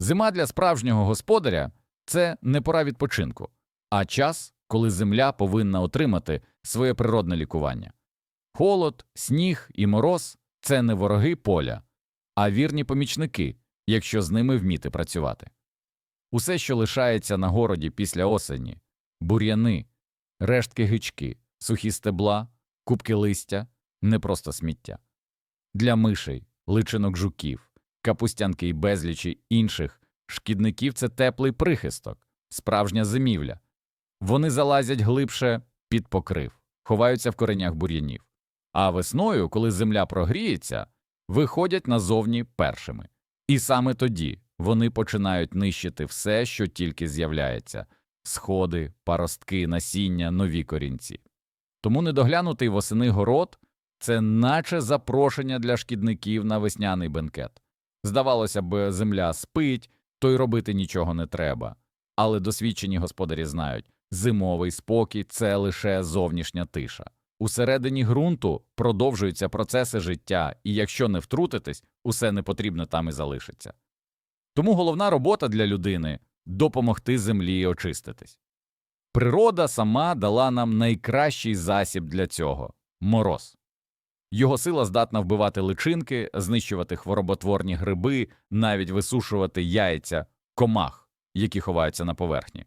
Зима для справжнього господаря це не пора відпочинку, а час, коли земля повинна отримати своє природне лікування. Холод, сніг і мороз це не вороги поля, а вірні помічники, якщо з ними вміти працювати. Усе, що лишається на городі після осені бур'яни, рештки гички, сухі стебла, кубки листя не просто сміття. Для мишей, личинок жуків, капустянки і безлічі інших шкідників це теплий прихисток, справжня зимівля. Вони залазять глибше під покрив, ховаються в коренях бур'янів. А весною, коли земля прогріється, виходять назовні першими. І саме тоді вони починають нищити все, що тільки з'являється сходи, паростки, насіння, нові корінці. Тому недоглянутий восени город це наче запрошення для шкідників на весняний бенкет. Здавалося б, земля спить, то й робити нічого не треба. Але досвідчені господарі знають, зимовий спокій це лише зовнішня тиша. Усередині ґрунту продовжуються процеси життя, і якщо не втрутитись, усе непотрібне там і залишиться. Тому головна робота для людини допомогти землі очиститись. Природа сама дала нам найкращий засіб для цього мороз. Його сила здатна вбивати личинки, знищувати хвороботворні гриби, навіть висушувати яйця комах, які ховаються на поверхні.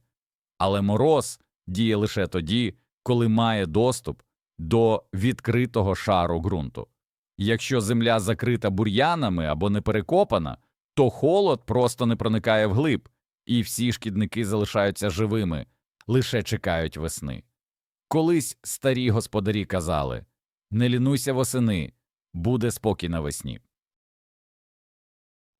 Але мороз діє лише тоді, коли має доступ до відкритого шару ґрунту. Якщо земля закрита бур'янами або не перекопана, то холод просто не проникає вглиб, і всі шкідники залишаються живими, лише чекають весни. Колись старі господарі казали не лінуйся восени, буде спокій навесні.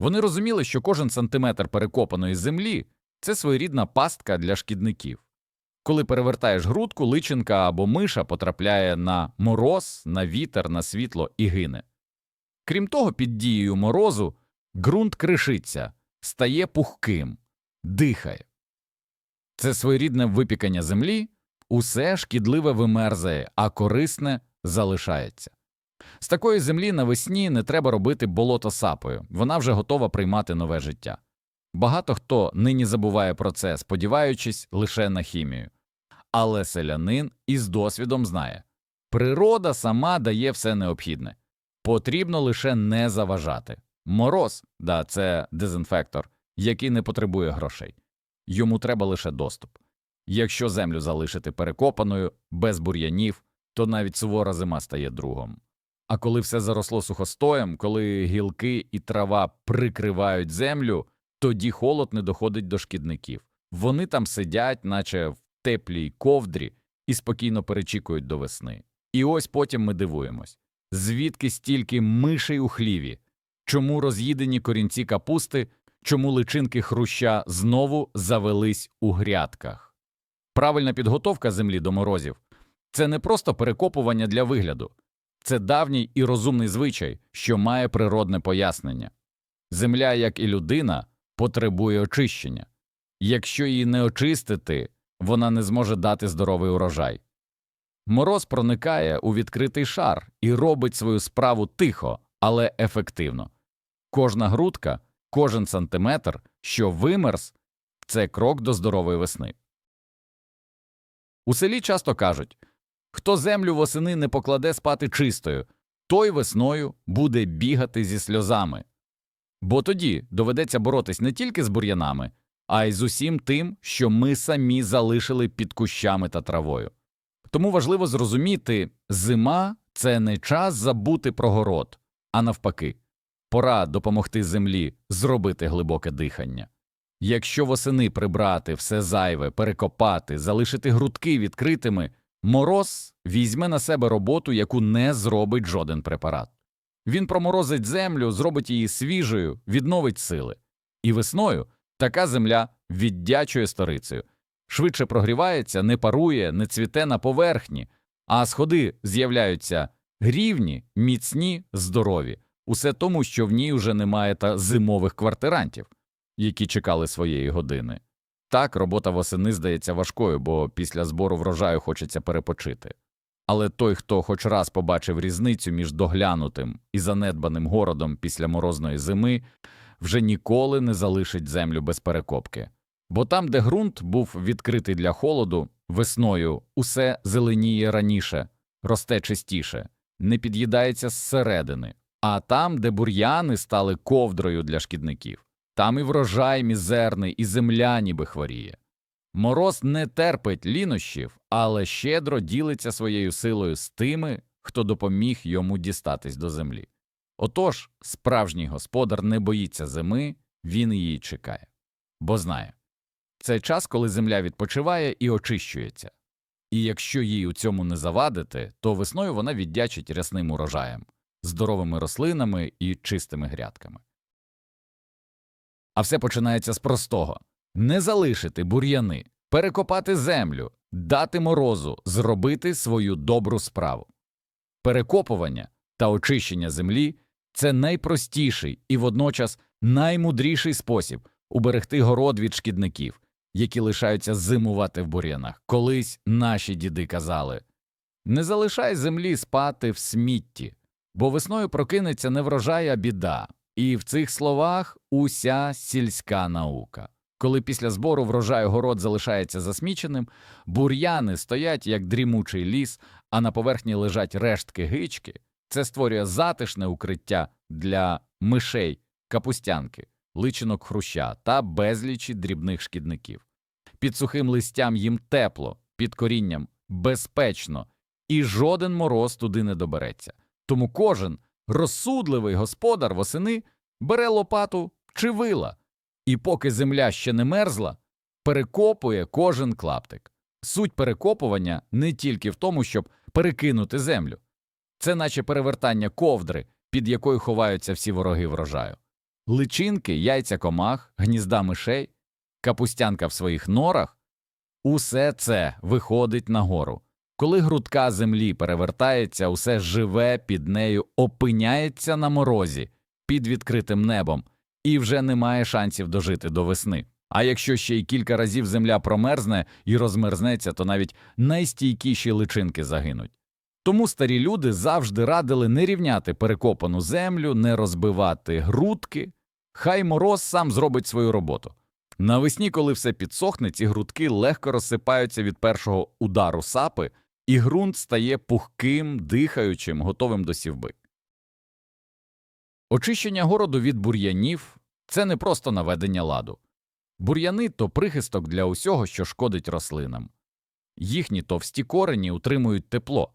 Вони розуміли, що кожен сантиметр перекопаної землі це своєрідна пастка для шкідників. Коли перевертаєш грудку, личинка або миша потрапляє на мороз, на вітер, на світло і гине. Крім того, під дією морозу ґрунт кришиться, стає пухким, дихає. Це своєрідне випікання землі, усе шкідливе вимерзає, а корисне залишається. З такої землі навесні не треба робити болото сапою, вона вже готова приймати нове життя. Багато хто нині забуває про це, сподіваючись лише на хімію. Але селянин із досвідом знає природа сама дає все необхідне, потрібно лише не заважати. Мороз, да, це дезінфектор, який не потребує грошей, йому треба лише доступ. Якщо землю залишити перекопаною, без бур'янів, то навіть сувора зима стає другом. А коли все заросло сухостоєм, коли гілки і трава прикривають землю, тоді холод не доходить до шкідників. Вони там сидять, наче в теплій ковдрі, і спокійно перечікують до весни. І ось потім ми дивуємось звідки стільки мишей у хліві, чому роз'їдені корінці капусти, чому личинки хруща знову завелись у грядках. Правильна підготовка землі до морозів це не просто перекопування для вигляду, це давній і розумний звичай, що має природне пояснення. Земля, як і людина, потребує очищення. Якщо її не очистити, вона не зможе дати здоровий урожай. Мороз проникає у відкритий шар і робить свою справу тихо, але ефективно. Кожна грудка, кожен сантиметр, що вимерз, це крок до здорової весни. У селі часто кажуть хто землю восени не покладе спати чистою, той весною буде бігати зі сльозами. Бо тоді доведеться боротись не тільки з бур'янами, а й з усім тим, що ми самі залишили під кущами та травою. Тому важливо зрозуміти, зима це не час забути про город, а навпаки, пора допомогти землі зробити глибоке дихання. Якщо восени прибрати все зайве, перекопати, залишити грудки відкритими, мороз візьме на себе роботу, яку не зробить жоден препарат. Він проморозить землю, зробить її свіжою, відновить сили. І весною така земля віддячує сторицею, швидше прогрівається, не парує, не цвіте на поверхні, а сходи з'являються рівні, міцні, здорові, усе тому, що в ній уже немає та зимових квартирантів, які чекали своєї години. Так, робота восени здається важкою, бо після збору врожаю хочеться перепочити. Але той, хто хоч раз побачив різницю між доглянутим і занедбаним городом після морозної зими, вже ніколи не залишить землю без перекопки. Бо там, де ґрунт був відкритий для холоду, весною усе зеленіє раніше, росте частіше, не під'їдається зсередини, а там, де бур'яни стали ковдрою для шкідників, там і врожай мізерний, і земля ніби хворіє. Мороз не терпить лінощів, але щедро ділиться своєю силою з тими, хто допоміг йому дістатись до землі. Отож, справжній господар не боїться зими, він її чекає, бо знає це час, коли земля відпочиває і очищується. І якщо їй у цьому не завадити, то весною вона віддячить рясним урожаєм, здоровими рослинами і чистими грядками. А все починається з простого не залишити бур'яни, перекопати землю, дати морозу, зробити свою добру справу. Перекопування та очищення землі це найпростіший і водночас наймудріший спосіб уберегти город від шкідників, які лишаються зимувати в бур'янах. Колись наші діди казали не залишай землі спати в смітті, бо весною прокинеться не врожай, а біда. І в цих словах уся сільська наука. Коли після збору врожаю город залишається засміченим, бур'яни стоять як дрімучий ліс, а на поверхні лежать рештки гички, це створює затишне укриття для мишей, капустянки, личинок хруща та безлічі дрібних шкідників. Під сухим листям їм тепло, під корінням безпечно, і жоден мороз туди не добереться. Тому кожен розсудливий господар восени бере лопату чи вила, і поки земля ще не мерзла, перекопує кожен клаптик. Суть перекопування не тільки в тому, щоб перекинути землю, це наче перевертання ковдри, під якою ховаються всі вороги врожаю. Личинки, яйця комах, гнізда мишей, капустянка в своїх норах усе це виходить нагору. Коли грудка землі перевертається, усе живе під нею опиняється на морозі, під відкритим небом, і вже немає шансів дожити до весни. А якщо ще й кілька разів земля промерзне і розмерзнеться, то навіть найстійкіші личинки загинуть. Тому старі люди завжди радили не рівняти перекопану землю, не розбивати грудки, хай мороз сам зробить свою роботу. Навесні, коли все підсохне, ці грудки легко розсипаються від першого удару сапи, і ґрунт стає пухким, дихаючим, готовим до сівби. Очищення городу від бур'янів це не просто наведення ладу. Бур'яни то прихисток для усього, що шкодить рослинам. Їхні товсті корені утримують тепло,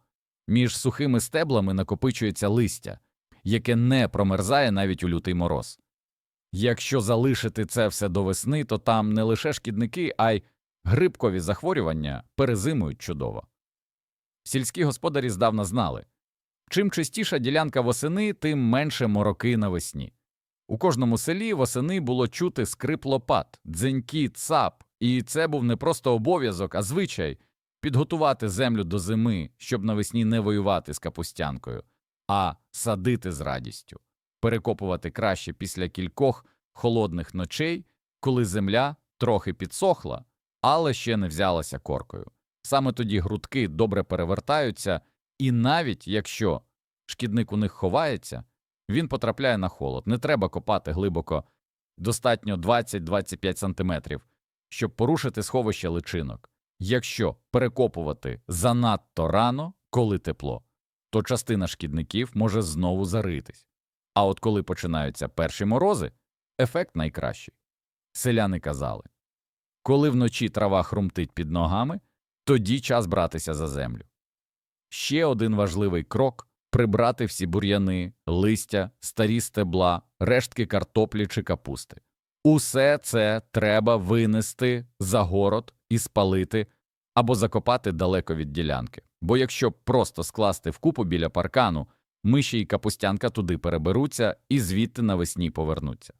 між сухими стеблами накопичується листя, яке не промерзає навіть у лютий мороз. Якщо залишити це все до весни, то там не лише шкідники, а й грибкові захворювання перезимують чудово. Сільські господарі здавна знали чим чистіша ділянка восени, тим менше мороки навесні. У кожному селі восени було чути скрип лопат, дзенькі, цап, і це був не просто обов'язок, а звичай підготувати землю до зими, щоб навесні не воювати з капустянкою, а садити з радістю, перекопувати краще після кількох холодних ночей, коли земля трохи підсохла, але ще не взялася коркою. Саме тоді грудки добре перевертаються, і навіть якщо шкідник у них ховається, він потрапляє на холод. Не треба копати глибоко, достатньо 20-25 см, щоб порушити сховище личинок. Якщо перекопувати занадто рано, коли тепло, то частина шкідників може знову заритись. А от коли починаються перші морози, ефект найкращий. Селяни казали коли вночі трава хрумтить під ногами, тоді час братися за землю. Ще один важливий крок прибрати всі бур'яни, листя, старі стебла, рештки картоплі чи капусти. Усе це треба винести за город і спалити або закопати далеко від ділянки. Бо якщо просто скласти вкупу біля паркану, миші і капустянка туди переберуться і звідти навесні повернуться.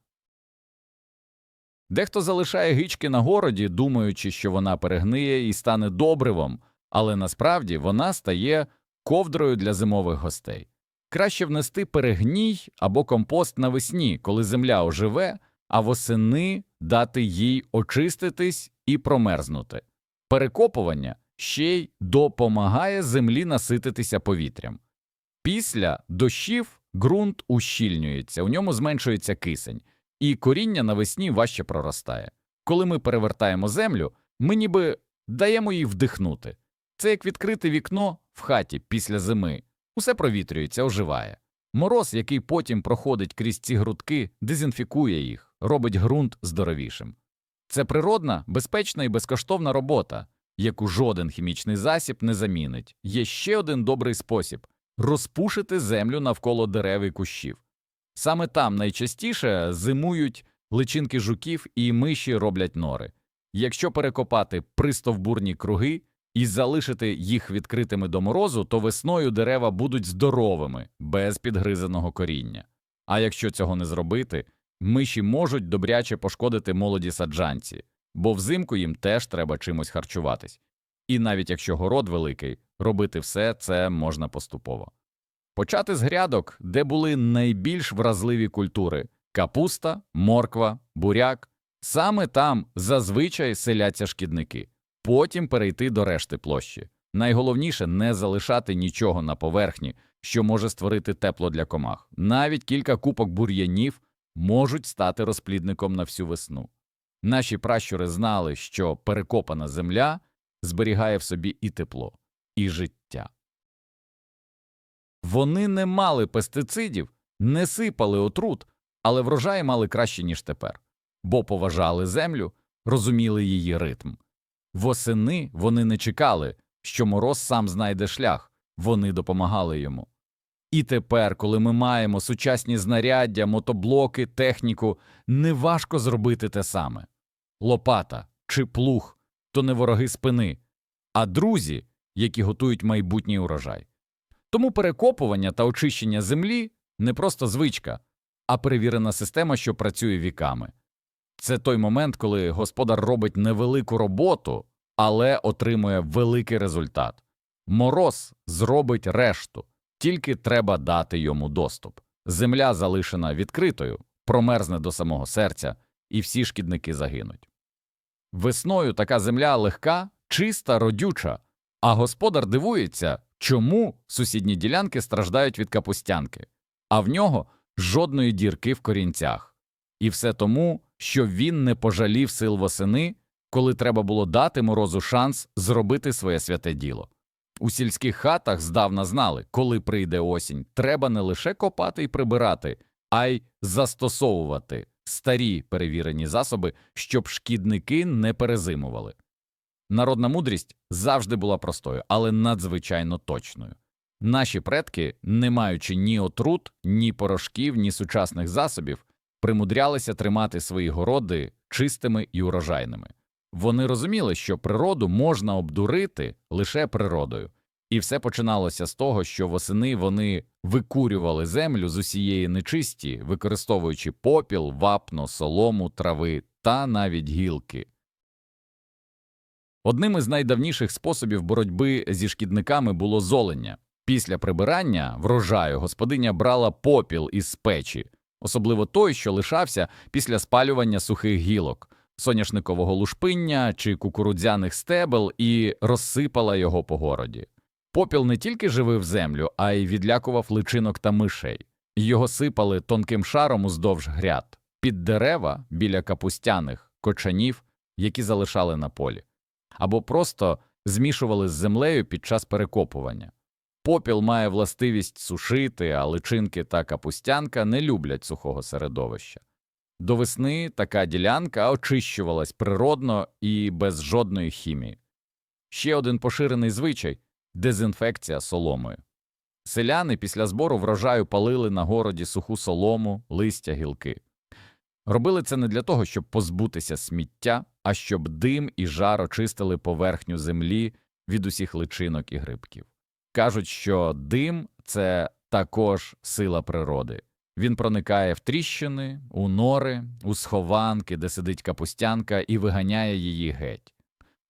Дехто залишає гички на городі, думаючи, що вона перегниє і стане добривом, але насправді вона стає ковдрою для зимових гостей. Краще внести перегній або компост навесні, коли земля оживе, а восени дати їй очиститись і промерзнути. Перекопування ще й допомагає землі насититися повітрям. Після дощів ґрунт ущільнюється, у ньому зменшується кисень, і коріння навесні важче проростає. Коли ми перевертаємо землю, ми ніби даємо їй вдихнути. Це як відкрити вікно в хаті після зими. Усе провітрюється, оживає. Мороз, який потім проходить крізь ці грудки, дезінфікує їх, робить ґрунт здоровішим. Це природна, безпечна і безкоштовна робота, яку жоден хімічний засіб не замінить. Є ще один добрий спосіб розпушити землю навколо дерев і кущів. Саме там найчастіше зимують личинки жуків і миші роблять нори. Якщо перекопати пристовбурні круги і залишити їх відкритими до морозу, то весною дерева будуть здоровими, без підгризаного коріння. А якщо цього не зробити, миші можуть добряче пошкодити молоді саджанці, бо взимку їм теж треба чимось харчуватись. І навіть якщо город великий, робити все це можна поступово. Почати з грядок, де були найбільш вразливі культури капуста, морква, буряк. Саме там зазвичай селяться шкідники, потім перейти до решти площі. Найголовніше не залишати нічого на поверхні, що може створити тепло для комах. Навіть кілька купок бур'янів можуть стати розплідником на всю весну. Наші пращури знали, що перекопана земля зберігає в собі і тепло, і життя. Вони не мали пестицидів, не сипали отрут, але врожаї мали краще, ніж тепер, бо поважали землю, розуміли її ритм. Восени вони не чекали, що мороз сам знайде шлях, вони допомагали йому. І тепер, коли ми маємо сучасні знаряддя, мотоблоки, техніку, неважко зробити те саме. Лопата чи плуг то не вороги спини, а друзі, які готують майбутній урожай. Тому перекопування та очищення землі не просто звичка, а перевірена система, що працює віками. Це той момент, коли господар робить невелику роботу, але отримує великий результат. Мороз зробить решту, тільки треба дати йому доступ. Земля залишена відкритою, промерзне до самого серця, і всі шкідники загинуть. Весною така земля легка, чиста, родюча, а господар дивується, чому сусідні ділянки страждають від капустянки, а в нього жодної дірки в корінцях. І все тому, що він не пожалів сил восени, коли треба було дати морозу шанс зробити своє святе діло. У сільських хатах здавна знали, коли прийде осінь, треба не лише копати і прибирати, а й застосовувати старі перевірені засоби, щоб шкідники не перезимували. Народна мудрість завжди була простою, але надзвичайно точною. Наші предки, не маючи ні отрут, ні порошків, ні сучасних засобів, примудрялися тримати свої городи чистими і урожайними. Вони розуміли, що природу можна обдурити лише природою, і все починалося з того, що восени вони викурювали землю з усієї нечисті, використовуючи попіл, вапно, солому, трави та навіть гілки. Одним із найдавніших способів боротьби зі шкідниками було золення. Після прибирання врожаю господиня брала попіл із печі, особливо той, що лишався після спалювання сухих гілок, соняшникового лушпиння чи кукурудзяних стебел, і розсипала його по городі. Попіл не тільки живив землю, а й відлякував личинок та мишей. Його сипали тонким шаром уздовж гряд, під дерева біля капустяних, кочанів, які залишали на полі, або просто змішували з землею під час перекопування. Попіл має властивість сушити, а личинки та капустянка не люблять сухого середовища. До весни така ділянка очищувалась природно і без жодної хімії. Ще один поширений звичай дезінфекція соломою. Селяни після збору врожаю палили на городі суху солому, листя, гілки. Робили це не для того, щоб позбутися сміття, а щоб дим і жар очистили поверхню землі від усіх личинок і грибків. Кажуть, що дим це також сила природи. Він проникає в тріщини, у нори, у схованки, де сидить капустянка, і виганяє її геть.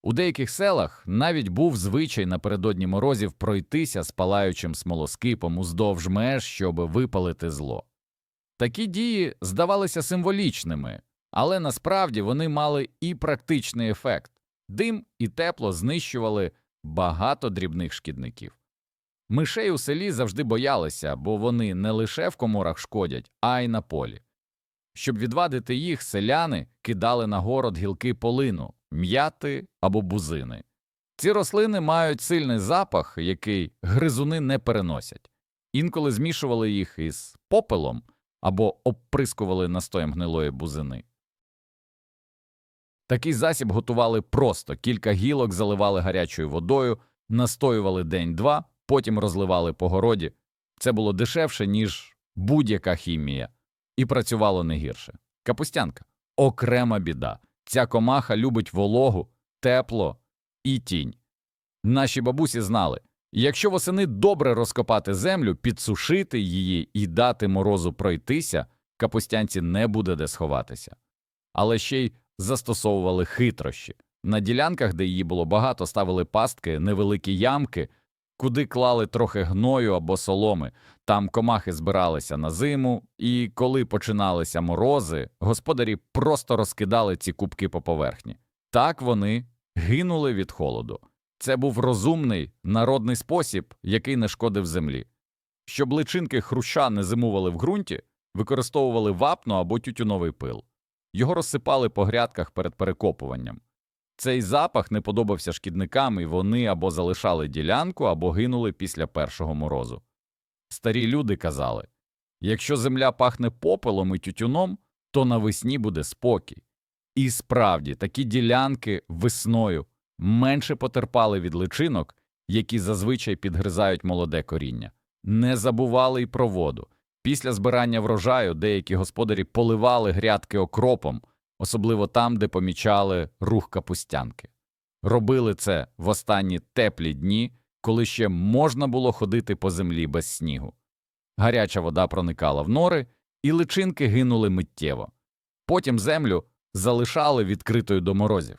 У деяких селах навіть був звичай напередодні морозів пройтися з палаючим смолоскипом уздовж меж, щоб випалити зло. Такі дії здавалися символічними, але насправді вони мали і практичний ефект дим і тепло знищували багато дрібних шкідників. Мишей у селі завжди боялися, бо вони не лише в коморах шкодять, а й на полі. Щоб відвадити їх, селяни кидали на город гілки полину, м'яти або бузини. Ці рослини мають сильний запах, який гризуни не переносять. Інколи змішували їх із попелом або обприскували настоєм гнилої бузини. Такий засіб готували просто кілька гілок заливали гарячою водою, настоювали день-два, потім розливали по городі. Це було дешевше, ніж будь-яка хімія, і працювало не гірше. Капустянка окрема біда. Ця комаха любить вологу, тепло і тінь. Наші бабусі знали, якщо восени добре розкопати землю, підсушити її і дати морозу пройтися, капустянці не буде де сховатися. Але ще й застосовували хитрощі. На ділянках, де її було багато, ставили пастки, невеликі ямки, куди клали трохи гною або соломи. Там комахи збиралися на зиму, і коли починалися морози, господарі просто розкидали ці кубки по поверхні. Так вони гинули від холоду. Це був розумний народний спосіб, який не шкодив землі. Щоб личинки хруща не зимували в ґрунті, використовували вапно або тютюновий пил. Його розсипали по грядках перед перекопуванням. Цей запах не подобався шкідникам, і вони або залишали ділянку, або гинули після першого морозу. Старі люди казали якщо земля пахне попелом і тютюном, то навесні буде спокій. І справді такі ділянки весною менше потерпали від личинок, які зазвичай підгризають молоде коріння. Не забували й про воду. Після збирання врожаю деякі господарі поливали грядки окропом, особливо там, де помічали рух капустянки. Робили це в останні теплі дні, коли ще можна було ходити по землі без снігу. Гаряча вода проникала в нори, і личинки гинули миттєво. Потім землю залишали відкритою до морозів.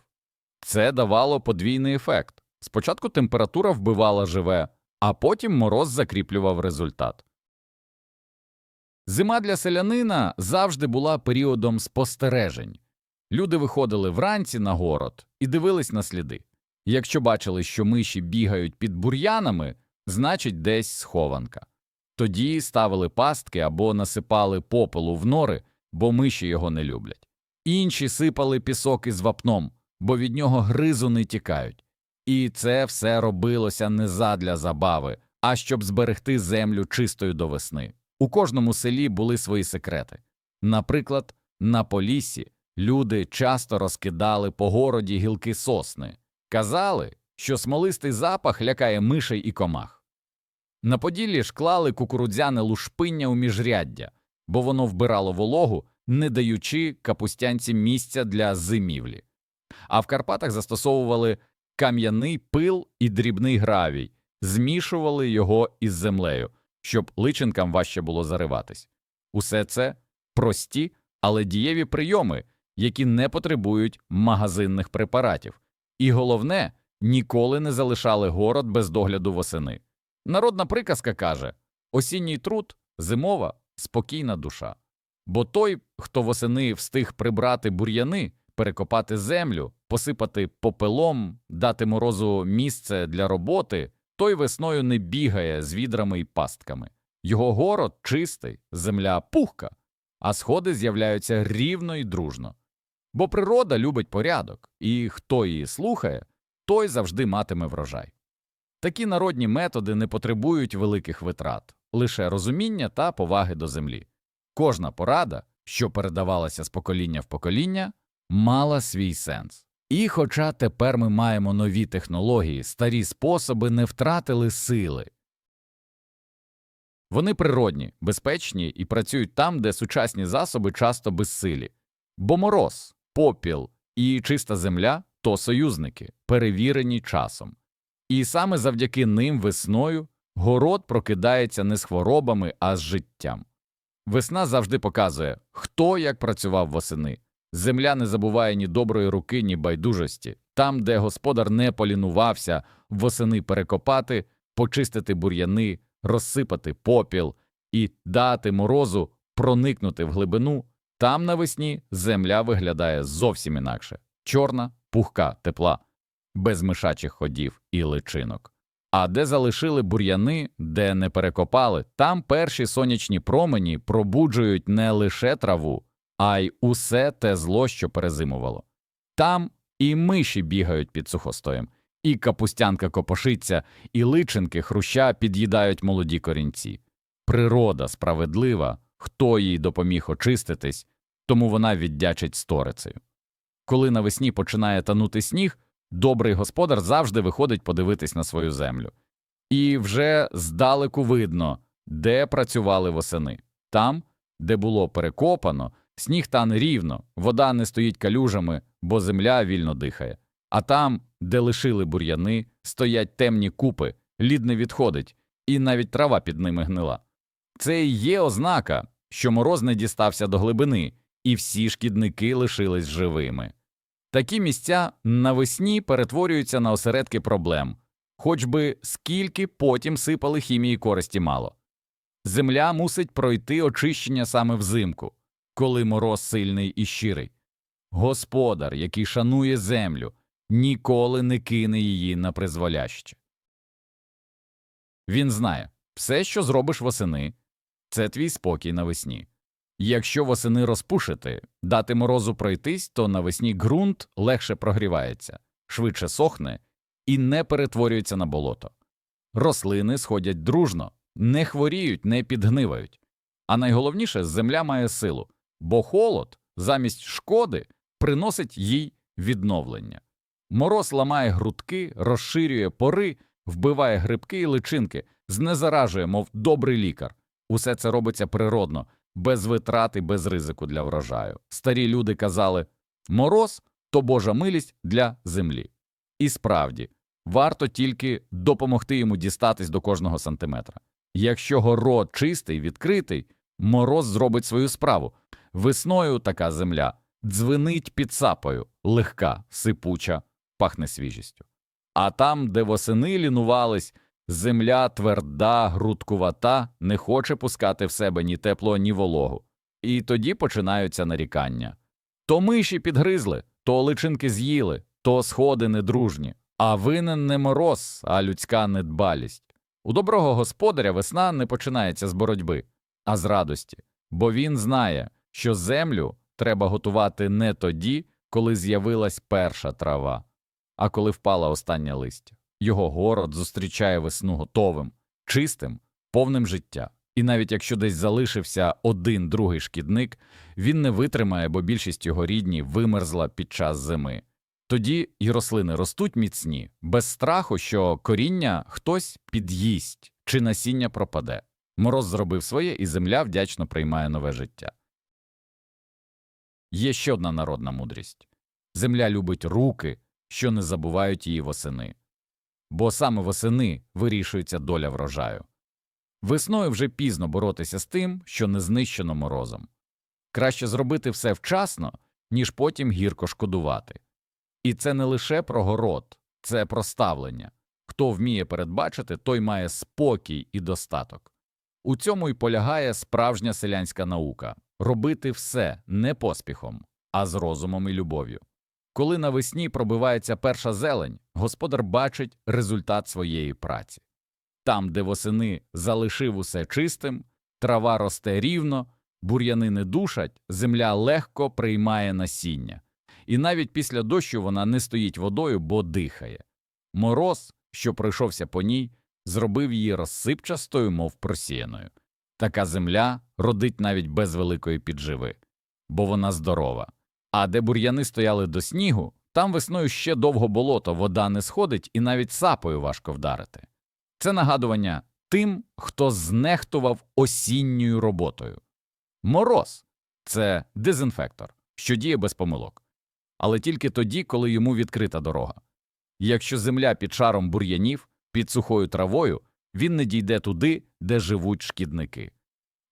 Це давало подвійний ефект. Спочатку температура вбивала живе, а потім мороз закріплював результат. Зима для селянина завжди була періодом спостережень. Люди виходили вранці на город і дивились на сліди. Якщо бачили, що миші бігають під бур'янами, значить десь схованка. Тоді ставили пастки або насипали попелу в нори, бо миші його не люблять. Інші сипали пісок із вапном, бо від нього гризуни тікають. І це все робилося не задля забави, а щоб зберегти землю чистою до весни. У кожному селі були свої секрети. Наприклад, на Поліссі люди часто розкидали по городі гілки сосни, казали, що смолистий запах лякає мишей і комах. На Поділлі ж клали кукурудзяне лушпиння у міжряддя, бо воно вбирало вологу, не даючи капустянці місця для зимівлі. А в Карпатах застосовували кам'яний пил і дрібний гравій, змішували його із землею, щоб личинкам важче було зариватись. Усе це прості, але дієві прийоми, які не потребують магазинних препаратів. І головне, ніколи не залишали город без догляду восени. Народна приказка каже осінній труд, зимова, спокійна душа. Бо той, хто восени встиг прибрати бур'яни, перекопати землю, посипати попелом, дати морозу місце для роботи, той весною не бігає з відрами й пастками. Його город чистий, земля пухка, а сходи з'являються рівно і дружно. Бо природа любить порядок, і хто її слухає, той завжди матиме врожай. Такі народні методи не потребують великих витрат, лише розуміння та поваги до землі. Кожна порада, що передавалася з покоління в покоління, мала свій сенс. І хоча тепер ми маємо нові технології, старі способи не втратили сили. Вони природні, безпечні і працюють там, де сучасні засоби часто безсилі. Бо мороз, попіл і чиста земля то союзники, перевірені часом. І саме завдяки ним весною город прокидається не з хворобами, а з життям. Весна завжди показує, хто як працював восени. Земля не забуває ні доброї руки, ні байдужості. Там, де господар не полінувався восени перекопати, почистити бур'яни, розсипати попіл і дати морозу проникнути в глибину, там навесні земля виглядає зовсім інакше чорна, пухка, тепла, без мишачих ходів і личинок. А де залишили бур'яни, де не перекопали, там перші сонячні промені пробуджують не лише траву, а й усе те зло, що перезимувало. Там і миші бігають під сухостоєм, і капустянка копошиться, і личинки хруща під'їдають молоді корінці. Природа справедлива, хто їй допоміг очиститись, тому вона віддячить сторицею. Коли навесні починає танути сніг, добрий господар завжди виходить подивитись на свою землю. І вже здалеку видно, де працювали восени. Там, де було перекопано, сніг тане рівно, вода не стоїть калюжами, бо земля вільно дихає. А там, де лишили бур'яни, стоять темні купи, лід не відходить, і навіть трава під ними гнила. Це і є ознака, що мороз не дістався до глибини, і всі шкідники лишились живими. Такі місця навесні перетворюються на осередки проблем, хоч би скільки потім сипали хімії користі мало. Земля мусить пройти очищення саме взимку, коли мороз сильний і щирий. Господар, який шанує землю, ніколи не кине її на призволяще. Він знає, все, що зробиш восени, це твій спокій навесні. Якщо восени розпушити, дати морозу пройтись, то навесні ґрунт легше прогрівається, швидше сохне і не перетворюється на болото. Рослини сходять дружно, не хворіють, не підгнивають. А найголовніше, земля має силу, бо холод замість шкоди приносить їй відновлення. Мороз ламає грудки, розширює пори, вбиває грибки і личинки, знезаражує, мов добрий лікар. Усе це робиться природно, без витрат і без ризику для врожаю. Старі люди казали мороз то Божа милість для землі. І справді, варто тільки допомогти йому дістатись до кожного сантиметра. Якщо город чистий, відкритий, мороз зробить свою справу. Весною така земля дзвенить під сапою, легка, сипуча, пахне свіжістю. А там, де восени лінувались, земля тверда, грудкувата, не хоче пускати в себе ні тепло, ні вологу. І тоді починаються нарікання. То миші підгризли, то личинки з'їли, то сходи недружні, а винен не мороз, а людська недбалість. У доброго господаря весна не починається з боротьби, а з радості, бо він знає, що землю треба готувати не тоді, коли з'явилась перша трава, а коли впала остання листя. Його город зустрічає весну готовим, чистим, повним життя. І навіть якщо десь залишився один другий шкідник, він не витримає, бо більшість його рідні вимерзла під час зими. Тоді й рослини ростуть міцні, без страху, що коріння хтось під'їсть чи насіння пропаде. Мороз зробив своє, і земля вдячно приймає нове життя. Є ще одна народна мудрість земля любить руки, що не забувають її восени, бо саме восени вирішується доля врожаю. Весною вже пізно боротися з тим, що не знищено морозом. Краще зробити все вчасно, ніж потім гірко шкодувати. І це не лише про город, це про ставлення. Хто вміє передбачити, той має спокій і достаток. У цьому й полягає справжня селянська наука робити все не поспіхом, а з розумом і любов'ю. Коли навесні пробивається перша зелень, господар бачить результат своєї праці. Там, де восени залишив усе чистим, трава росте рівно, бур'яни не душать, земля легко приймає насіння. І навіть після дощу вона не стоїть водою, бо дихає. Мороз, що пройшовся по ній, зробив її розсипчастою, мов просіяною. Така земля родить навіть без великої підживи, бо вона здорова. А де бур'яни стояли до снігу, там весною ще довго болото, вода не сходить і навіть сапою важко вдарити. Це нагадування тим, хто знехтував осінньою роботою. Мороз це дезінфектор, що діє без помилок, але тільки тоді, коли йому відкрита дорога. Якщо земля під шаром бур'янів, під сухою травою, він не дійде туди, де живуть шкідники.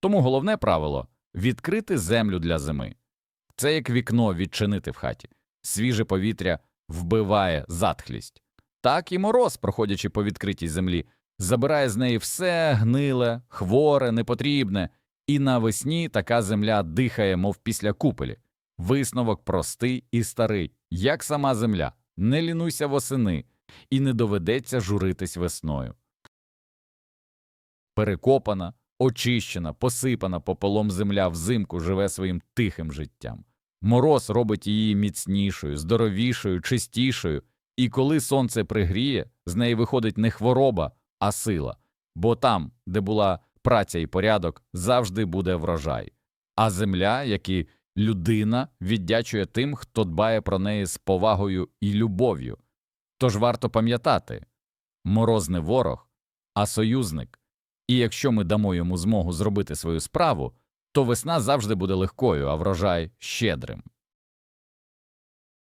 Тому головне правило відкрити землю для зими. Це як вікно відчинити в хаті, свіже повітря вбиває затхлість. Так і мороз, проходячи по відкритій землі, забирає з неї все гниле, хворе, непотрібне, і навесні така земля дихає, мов після купелі. Висновок простий і старий, як сама земля, не лінуйся восени, і не доведеться журитись весною. Перекопана, Очищена, посипана пополом земля взимку живе своїм тихим життям. Мороз робить її міцнішою, здоровішою, чистішою, і коли сонце пригріє, з неї виходить не хвороба, а сила. Бо там, де була праця і порядок, завжди буде врожай. А земля, як і людина, віддячує тим, хто дбає про неї з повагою і любов'ю. Тож варто пам'ятати мороз не ворог, а союзник. І якщо ми дамо йому змогу зробити свою справу, то весна завжди буде легкою, а врожай щедрим.